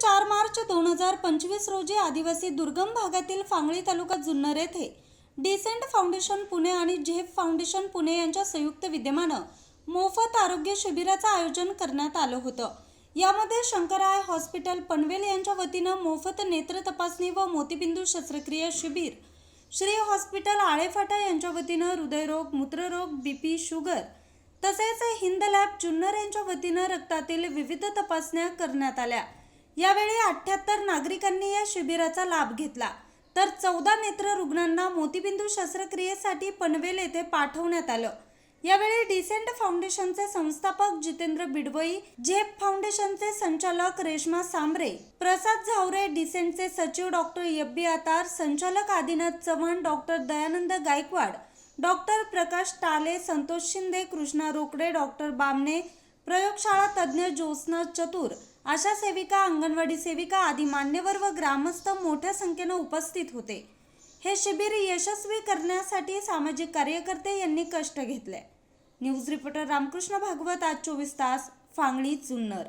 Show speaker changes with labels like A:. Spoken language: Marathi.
A: चार मार्च दोन हजार पंचवीस रोजी आदिवासी दुर्गम भागातील फांगळी तालुका जुन्नर येथे डिसेंट फाउंडेशन पुणे आणि झेप फाउंडेशन पुणे यांच्या संयुक्त विद्यमानं मोफत आरोग्य शिबिराचं आयोजन करण्यात आलं होतं. यामध्ये शंकराय हॉस्पिटल पनवेल यांच्या वतीनं मोफत नेत्र तपासणी व मोतीबिंदू शस्त्रक्रिया शिबिर श्री हॉस्पिटल आळेफाटा यांच्या वतीनं हृदयरोग मूत्ररोग बीपी शुगर तसेच हिंद लॅब जुन्नर यांच्या वतीनं रक्तातील विविध तपासण्या करण्यात आल्या. यावेळी अठ्ठ्याहत्तर नागरिकांनी या शिबिराचा लाभ घेतला. तर चौदा नेत्र रुग्णांना मोतीबिंदू शस्त्रक्रियेसाठी पनवेल येथे पाठवण्यात आलं. यावेळी डिसेंट फाउंडेशनचे संस्थापक जितेंद्र बिडवई झेप फाउंडेशनचे संचालक रेश्मा सांबरे प्रसाद झावरे डिसेंटचे सचिव डॉक्टर यब्बी आतार संचालक Adinath Chavan doctor Dayanand Gaikwad doctor Prakash Tale Santosh Shinde Krishna Rokade doctor Bamne प्रयोगशाळा तज्ज्ञ ज्योत्स्ना चतुर आशा सेविका अंगणवाडी सेविका आदी मान्यवर व ग्रामस्थ मोठ्या संख्येनं उपस्थित होते. हे शिबिर यशस्वी करण्यासाठी सामाजिक कार्यकर्ते यांनी कष्ट घेतले. न्यूज रिपोर्टर रामकृष्ण भागवत आज चोवीस तास फांगडी जुन्नर.